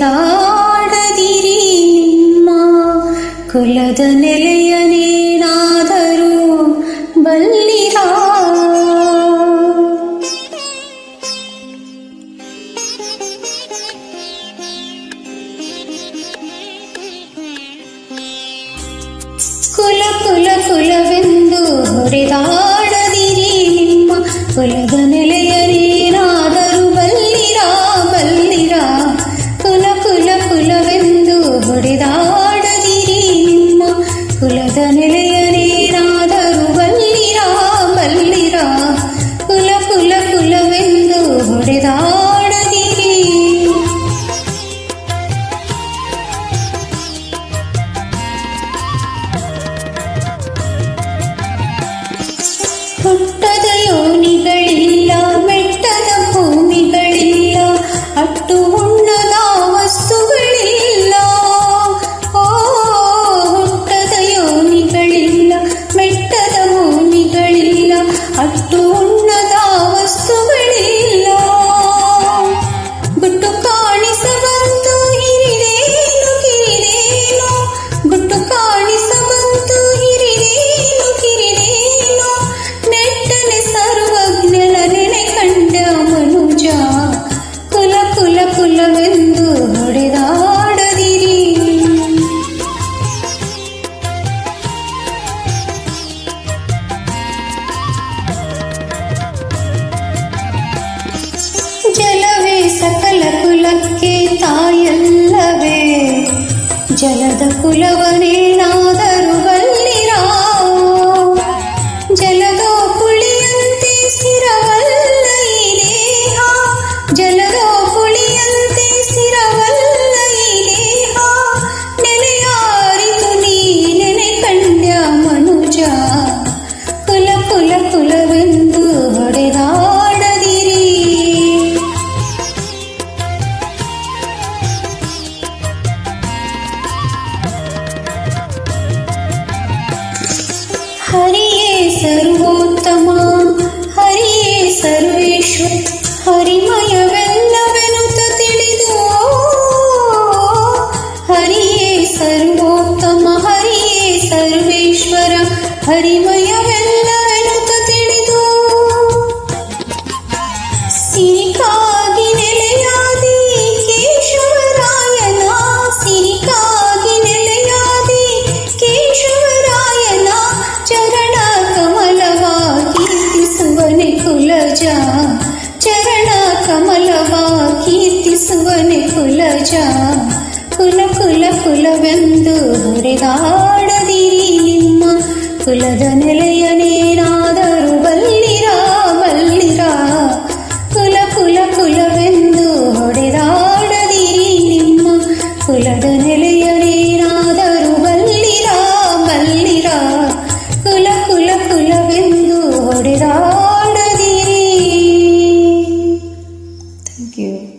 ನಡೆದಾಡದಿರಿ ನಿಮ್ಮ ಕುಲದ ನೆಲೆಯನೇನಾದರೂ ಬಲ್ಲಿರ ಕುಲ ಕುಲ ಕುಲವೆಂದು ಹೊಡೆದಾಡದಿರಿ ನಿಮ್ಮ ಕುಲದ ನೆಲೆಯ ಮುಟ್ಟು ಉಣ್ಣದ ವಸ್ತುಗಳಿಲ್ಲ. ಓ ಹುಟ್ಟದ ಯೋನಿಗಳಿಲ್ಲ ಮೆಟ್ಟದ ಭೂಮಿಗಳಿಲ್ಲ ಅಟ್ಟು हरिये सर्वोत्तम ಧ್ವಜ ಕುಲ ಕುಲ ಕುಲವೆಂದು ಹುರಿದಾಡದಿರಿ ನಿಮ್ಮ ಕುಲದ ನೆಲೆಯನೇ